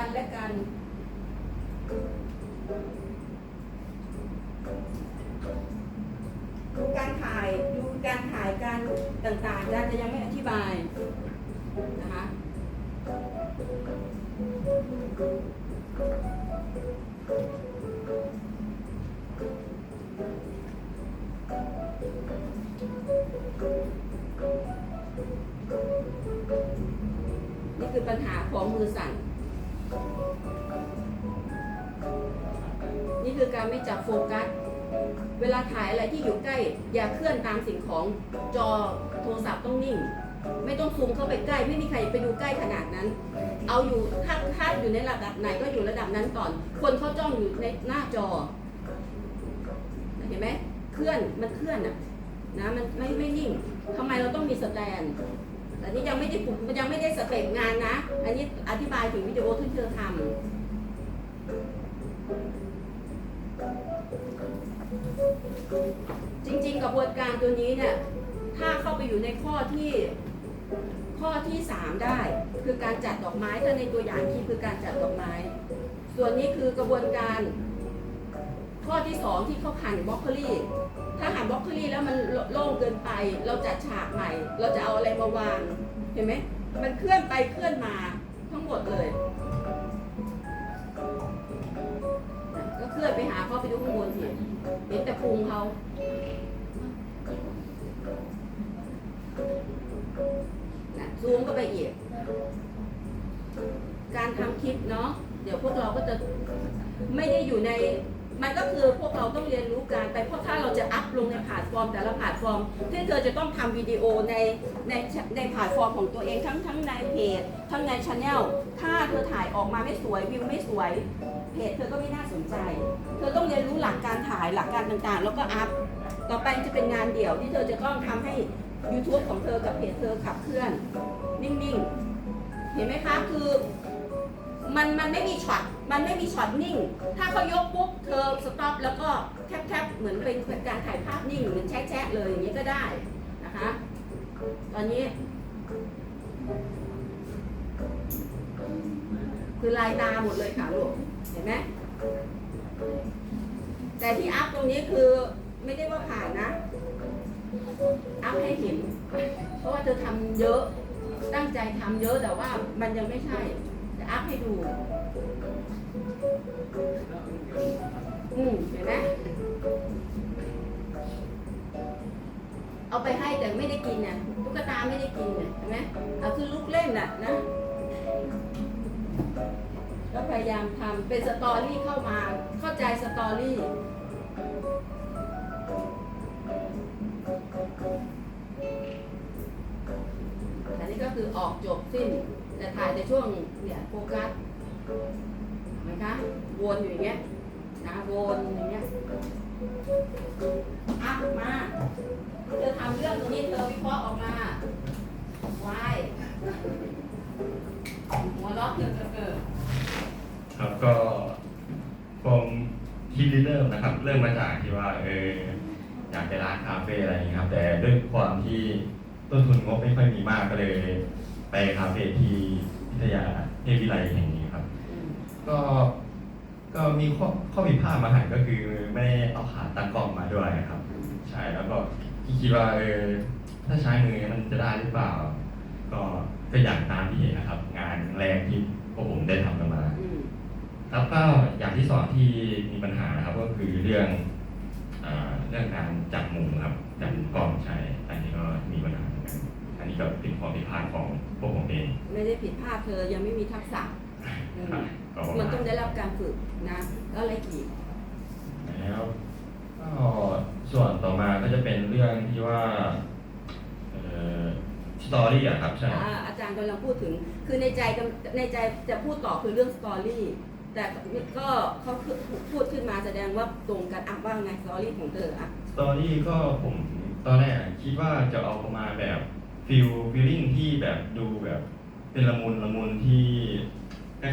กันและกันดูการถ่ายดูการถ่ายการต่างๆอาจารย์จะยังไม่อธิบายนะคะนี่คือปัญหาของมือสั่น คือการไม่จับโฟกัส เวลาถ่ายอะไรที่อยู่ใกล้ อย่าเคลื่อนตามสิ่งของจอโทรศัพท์ต้องนิ่ง ไม่ต้องซูมเข้าไปใกล้ ไม่มีใครไปดูใกล้ขนาดนั้น เอาอยู่ถ้าถ้าอยู่ในระดับไหนก็อยู่ระดับนั้นก่อน คนเขาจ้องอยู่ในหน้าจอ เห็นไหมเคลื่อนมันเคลื่อนอะนะมันไม่ไม่นิ่งทำไมเราต้องมีสแตนแต่นี่ยังไม่ได้ฝึกมันยังไม่ได้สเต็ปงานนะ อันนี้อธิบายถึงวิดีโอที่เธอทำ จริงๆกระบวนการตัวนี้เนี่ยถ้าเข้าไปอยู่ในข้อที่ข้อที่สามได้คือการจัดดอกไม้ถ้าในตัวอย่างที่คือการจัดดอกไม้ ส่วนนี้คือกระบวนการ ข้อที่สองที่เขาหั่นบล็อกโคลี่ ถ้าหั่นบล็อกโคลี่แล้วมันโล่งเกินไป เราจัดฉากใหม่ เราจะเอาอะไรมาวาง เห็นไหมมันเคลื่อนไปเคลื่อนมาทั้งหมดเลย ลื่อนไปหาเขาไปดูข้างบนเห็นเห็นแต่พุงเขานะซูมก็ไปอีก การทำคลิปเนาะ เดี๋ยวพวกเราก็จะไม่ได้อยู่ใน มันก็คือพวกเราต้องเรียนรู้การแต่เพราะถ้าเราจะอัพลงในแพลตฟอร์ม แต่ละแพลตฟอร์มที่เธอจะต้องทำวิดีโอในในในแพลตฟอร์มของตัวเองทั้งทั้งในเพจทั้งในช anel ถ้าเธอถ่ายออกมาไม่สวยวิวไม่สวยเพจเธอก็ไม่น่าสนใจ เธอต้องเรียนรู้หลักการถ่ายหลักการต่างๆ แล้วก็อัพต่อไปจะเป็นงานเดี่ยวที่เธอจะต้องทำให้ YouTube ของเธอกับเพจเธอขับเคลื่อน นิ่งๆ เห็นไหมคะคือ มันมันไม่มีช็อตมันไม่มีช็อตนิ่ง ถ้าเขายกปุ๊บเธอสต็อปแล้วก็แคปแคปเหมือนเป็นเป็นการถ่ายภาพนิ่งเหมือนแชะแชะเลยอย่างนี้ก็ได้นะคะตอนนี้ คือลายตาหมดเลยค่ะลูกเห็นไหมแต่ที่อัพตรงนี้คือไม่ได้ว่าผ่านนะ อัพให้เห็น เพราะว่าเธอทำเยอะ ตั้งใจทำเยอะแต่ว่ามันยังไม่ใช่ อัพให้ดู อืมเห็นไหมเอาไปให้แต่ไม่ได้กินเนี่ยตุ๊กตาไม่ได้กินเนี่ยเห็นไหมเอาคือลูกเล่นน่ะนะก็พยายามทำเป็นสตอรี่เข้ามา เข้าใจสตอรี่อันนี้ก็คือออกจบสิ้น แต่ถ่ายในช่วงเนี่ยโฟกัสเห็นะคะวนอยู่อย่างเงี้ยนะวนอย่างเงี้ยอัพมาเธอทำเรื่องตรงนี้เธอวิเคราะห์ออกมาวายหัวเราะเกิดเกิดครับก็ผมคิดริเริ่มนะครับ เริ่มมาจากที่ว่าเอออยากไปร้านคาเฟ่อะไรอย่างนี้ครับ แต่ด้วยความที่ต้นทุนงบไม่ค่อยมีมากก็เลย ไปคาเฟ่ที่วิทยาเทพวิไลแห่งนี้ครับ ก็ก็มีข้อข้อผิดพลาดมาหันก็คือไม่ได้เอาขาตั้งกล้องมาด้วยครับ ใช่แล้วก็คิดว่าเออถ้าใช้มือมันจะได้หรือเปล่า ก็ก็อย่างตามที่เห็นนะครับ งานแรงที่พวกผมได้ทำกันมาอืมแล้วก็อย่างที่สองที่มีปัญหานะครับก็คือเรื่องอ่าเรื่องการจับมุมครับจับกล้องใช่อันนี้ก็ เองไม่ได้ผิดพลาดเธอยังไม่มีทักษะอืมครับก็ประมันมาณต้องได้รับการฝึกนะแล้วอะไรอีกแล้วก็ส่วนต่อมาก็จะเป็นเรื่องที่ว่าเอ่อสตอรี่อะครับใช่อ่าอาจารย์กำลังพูดถึงคือในใจกำในใจจะพูดต่อคือเรื่องสตอรี่แต่ก็เขาคือพูดขึ้นมาแสดงว่าตรงกันอะว่าไงสตอรี่ของเธออะสตอรี่ก็ผมตอนแรกคิดว่าจะเอาประมาณแบบ ฟิลฟิลลิ่งที่แบบดูแบบเป็นละมุนละมุนที่